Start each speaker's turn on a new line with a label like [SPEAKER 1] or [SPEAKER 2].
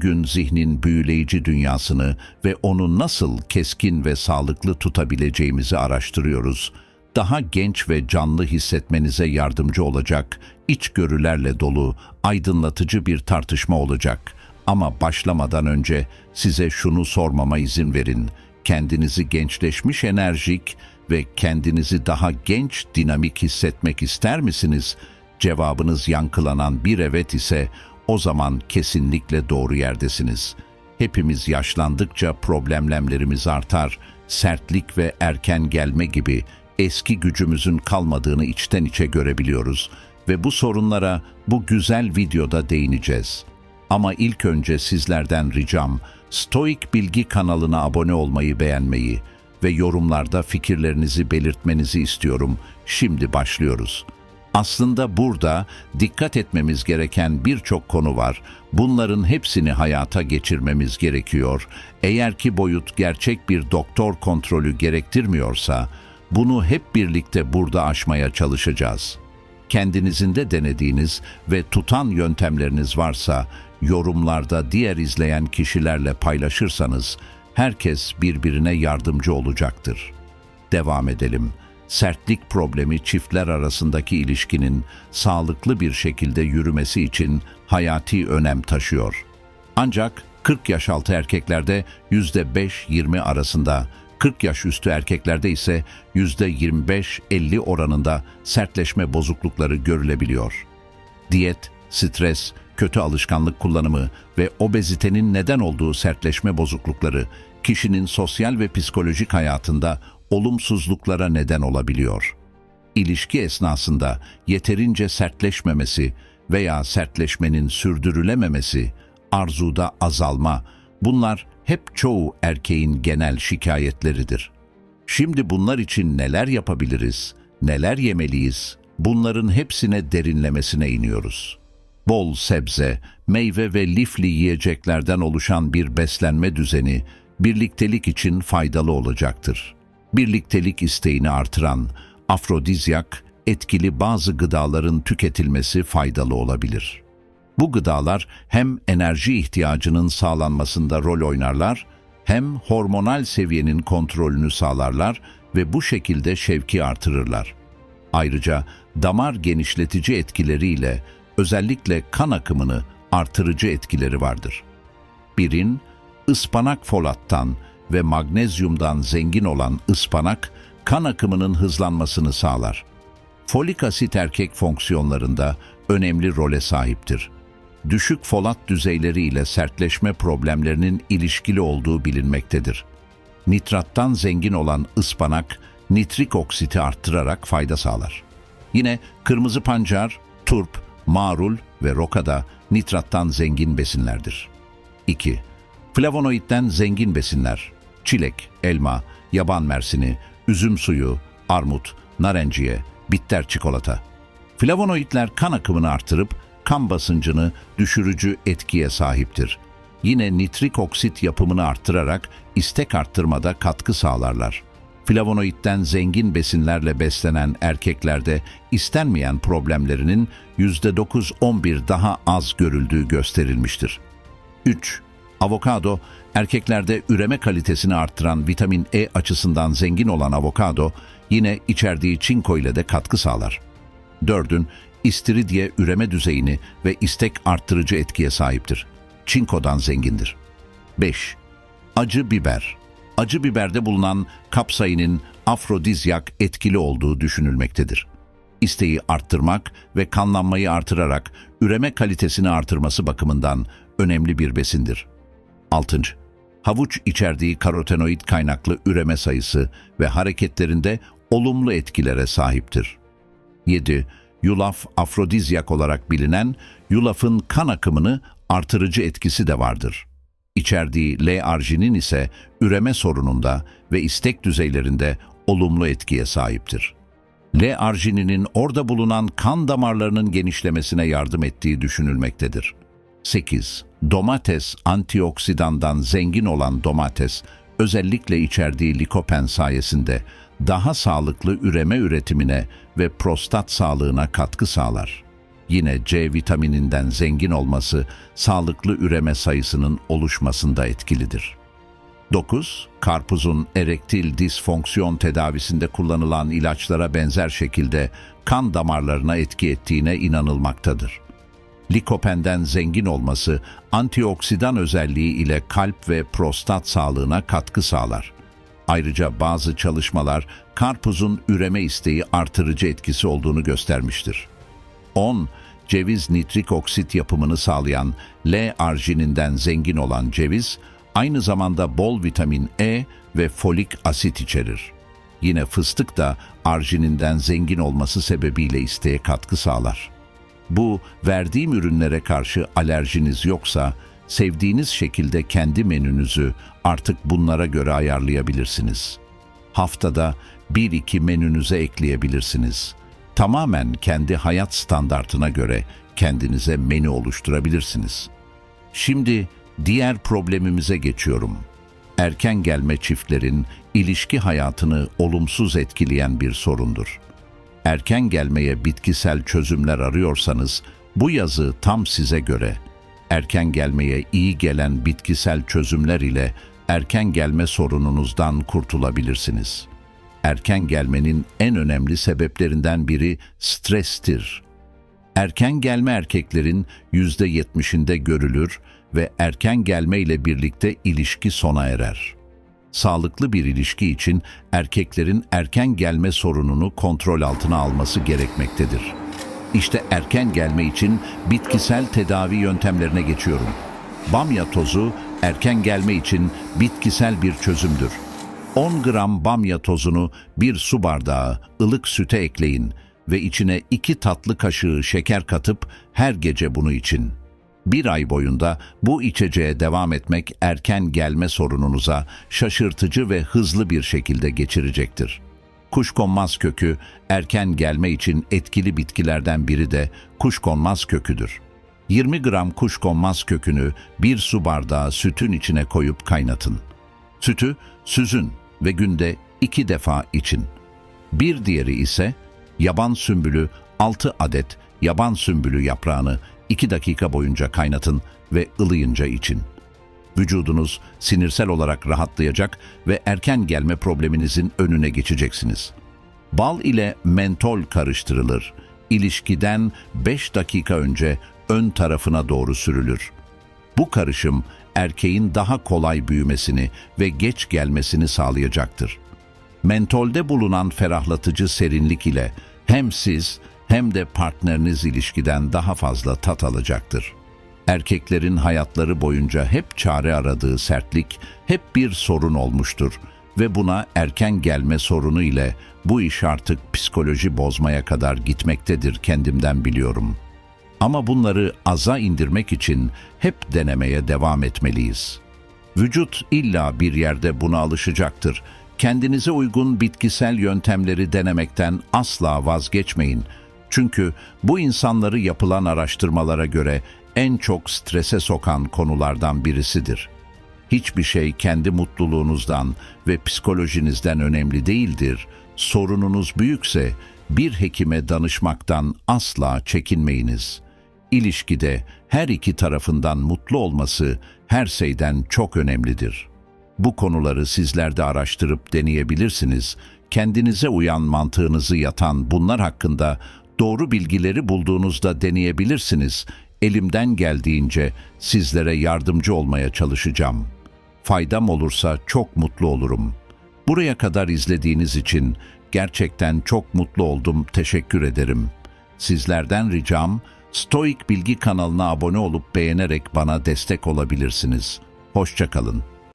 [SPEAKER 1] bugün zihnin büyüleyici dünyasını ve onu nasıl keskin ve sağlıklı tutabileceğimizi araştırıyoruz. Daha genç ve canlı hissetmenize yardımcı olacak, içgörülerle dolu, aydınlatıcı bir tartışma olacak. Ama başlamadan önce size şunu sormama izin verin. Kendinizi gençleşmiş enerjik ve kendinizi daha genç dinamik hissetmek ister misiniz? Cevabınız yankılanan bir evet ise o zaman kesinlikle doğru yerdesiniz. Hepimiz yaşlandıkça problemlemlerimiz artar, sertlik ve erken gelme gibi eski gücümüzün kalmadığını içten içe görebiliyoruz ve bu sorunlara bu güzel videoda değineceğiz. Ama ilk önce sizlerden ricam Stoik Bilgi kanalına abone olmayı beğenmeyi ve yorumlarda fikirlerinizi belirtmenizi istiyorum. Şimdi başlıyoruz. Aslında burada dikkat etmemiz gereken birçok konu var. Bunların hepsini hayata geçirmemiz gerekiyor. Eğer ki boyut gerçek bir doktor kontrolü gerektirmiyorsa, bunu hep birlikte burada aşmaya çalışacağız. Kendinizin de denediğiniz ve tutan yöntemleriniz varsa, yorumlarda diğer izleyen kişilerle paylaşırsanız, herkes birbirine yardımcı olacaktır. Devam edelim. Sertlik problemi çiftler arasındaki ilişkinin sağlıklı bir şekilde yürümesi için hayati önem taşıyor. Ancak 40 yaş altı erkeklerde %5-20 arasında, 40 yaş üstü erkeklerde ise %25-50 oranında sertleşme bozuklukları görülebiliyor. Diyet, stres, kötü alışkanlık kullanımı ve obezitenin neden olduğu sertleşme bozuklukları kişinin sosyal ve psikolojik hayatında olumsuzluklara neden olabiliyor. İlişki esnasında yeterince sertleşmemesi veya sertleşmenin sürdürülememesi, arzuda azalma, bunlar hep çoğu erkeğin genel şikayetleridir. Şimdi bunlar için neler yapabiliriz, neler yemeliyiz, bunların hepsine derinlemesine iniyoruz. Bol sebze, meyve ve lifli yiyeceklerden oluşan bir beslenme düzeni birliktelik için faydalı olacaktır. Birliktelik isteğini artıran, afrodizyak, etkili bazı gıdaların tüketilmesi faydalı olabilir. Bu gıdalar hem enerji ihtiyacının sağlanmasında rol oynarlar, hem hormonal seviyenin kontrolünü sağlarlar ve bu şekilde şevki artırırlar. Ayrıca damar genişletici etkileriyle özellikle kan akımını artırıcı etkileri vardır. Birin, ıspanak folattan ve magnezyumdan zengin olan ıspanak, kan akımının hızlanmasını sağlar. Folik asit erkek fonksiyonlarında önemli role sahiptir. Düşük folat düzeyleri ile sertleşme problemlerinin ilişkili olduğu bilinmektedir. Nitrattan zengin olan ıspanak, nitrik oksiti arttırarak fayda sağlar. Yine kırmızı pancar, turp, marul ve roka da nitrattan zengin besinlerdir. 2. Flavonoidden zengin besinler, çilek, elma, yaban mersini, üzüm suyu, armut, narenciye, bitter çikolata. Flavonoidler kan akımını artırıp kan basıncını düşürücü etkiye sahiptir. Yine nitrik oksit yapımını arttırarak istek arttırmada katkı sağlarlar. Flavonoidden zengin besinlerle beslenen erkeklerde istenmeyen problemlerinin %9-11 daha az görüldüğü gösterilmiştir. 3. Avokado, erkeklerde üreme kalitesini arttıran vitamin E açısından zengin olan avokado, yine içerdiği çinko ile de katkı sağlar. Dördün, istiridye üreme düzeyini ve istek arttırıcı etkiye sahiptir. Çinkodan zengindir. 5. Acı biber. Acı biberde bulunan kapsainin afrodizyak etkili olduğu düşünülmektedir. İsteği arttırmak ve kanlanmayı artırarak üreme kalitesini artırması bakımından önemli bir besindir. 6. Havuç içerdiği karotenoid kaynaklı üreme sayısı ve hareketlerinde olumlu etkilere sahiptir. 7. Yulaf afrodizyak olarak bilinen yulafın kan akımını artırıcı etkisi de vardır. İçerdiği L-arginin ise üreme sorununda ve istek düzeylerinde olumlu etkiye sahiptir. L-argininin orada bulunan kan damarlarının genişlemesine yardım ettiği düşünülmektedir. 8. Domates antioksidandan zengin olan domates, özellikle içerdiği likopen sayesinde daha sağlıklı üreme üretimine ve prostat sağlığına katkı sağlar. Yine C vitamininden zengin olması sağlıklı üreme sayısının oluşmasında etkilidir. 9. Karpuzun erektil disfonksiyon tedavisinde kullanılan ilaçlara benzer şekilde kan damarlarına etki ettiğine inanılmaktadır. Likopen'den zengin olması antioksidan özelliği ile kalp ve prostat sağlığına katkı sağlar. Ayrıca bazı çalışmalar karpuzun üreme isteği artırıcı etkisi olduğunu göstermiştir. 10. Ceviz nitrik oksit yapımını sağlayan L-argininden zengin olan ceviz, aynı zamanda bol vitamin E ve folik asit içerir. Yine fıstık da argininden zengin olması sebebiyle isteğe katkı sağlar. Bu, verdiğim ürünlere karşı alerjiniz yoksa, sevdiğiniz şekilde kendi menünüzü artık bunlara göre ayarlayabilirsiniz. Haftada 1-2 menünüze ekleyebilirsiniz. Tamamen kendi hayat standartına göre kendinize menü oluşturabilirsiniz. Şimdi diğer problemimize geçiyorum. Erken gelme çiftlerin ilişki hayatını olumsuz etkileyen bir sorundur. Erken gelmeye bitkisel çözümler arıyorsanız bu yazı tam size göre. Erken gelmeye iyi gelen bitkisel çözümler ile erken gelme sorununuzdan kurtulabilirsiniz. Erken gelmenin en önemli sebeplerinden biri strestir. Erken gelme erkeklerin %70'inde görülür ve erken gelme ile birlikte ilişki sona erer. Sağlıklı bir ilişki için erkeklerin erken gelme sorununu kontrol altına alması gerekmektedir. İşte erken gelme için bitkisel tedavi yöntemlerine geçiyorum. Bamya tozu erken gelme için bitkisel bir çözümdür. 10 gram bamya tozunu bir su bardağı ılık süte ekleyin ve içine 2 tatlı kaşığı şeker katıp her gece bunu için. Bir ay boyunda bu içeceğe devam etmek erken gelme sorununuza şaşırtıcı ve hızlı bir şekilde geçirecektir. Kuşkonmaz kökü erken gelme için etkili bitkilerden biri de kuşkonmaz köküdür. 20 gram kuşkonmaz kökünü bir su bardağı sütün içine koyup kaynatın. Sütü süzün ve günde iki defa için. Bir diğeri ise yaban sümbülü 6 adet yaban sümbülü yaprağını 2 dakika boyunca kaynatın ve ılıyınca için. Vücudunuz sinirsel olarak rahatlayacak ve erken gelme probleminizin önüne geçeceksiniz. Bal ile mentol karıştırılır. İlişkiden 5 dakika önce ön tarafına doğru sürülür. Bu karışım erkeğin daha kolay büyümesini ve geç gelmesini sağlayacaktır. Mentolde bulunan ferahlatıcı serinlik ile hem siz hem de partneriniz ilişkiden daha fazla tat alacaktır. Erkeklerin hayatları boyunca hep çare aradığı sertlik hep bir sorun olmuştur ve buna erken gelme sorunu ile bu iş artık psikoloji bozmaya kadar gitmektedir kendimden biliyorum. Ama bunları aza indirmek için hep denemeye devam etmeliyiz. Vücut illa bir yerde buna alışacaktır. Kendinize uygun bitkisel yöntemleri denemekten asla vazgeçmeyin. Çünkü bu insanları yapılan araştırmalara göre en çok strese sokan konulardan birisidir. Hiçbir şey kendi mutluluğunuzdan ve psikolojinizden önemli değildir. Sorununuz büyükse bir hekime danışmaktan asla çekinmeyiniz. İlişkide her iki tarafından mutlu olması her şeyden çok önemlidir. Bu konuları sizler de araştırıp deneyebilirsiniz. Kendinize uyan mantığınızı yatan bunlar hakkında doğru bilgileri bulduğunuzda deneyebilirsiniz. Elimden geldiğince sizlere yardımcı olmaya çalışacağım. Faydam olursa çok mutlu olurum. Buraya kadar izlediğiniz için gerçekten çok mutlu oldum. Teşekkür ederim. Sizlerden ricam Stoik Bilgi kanalına abone olup beğenerek bana destek olabilirsiniz. Hoşçakalın.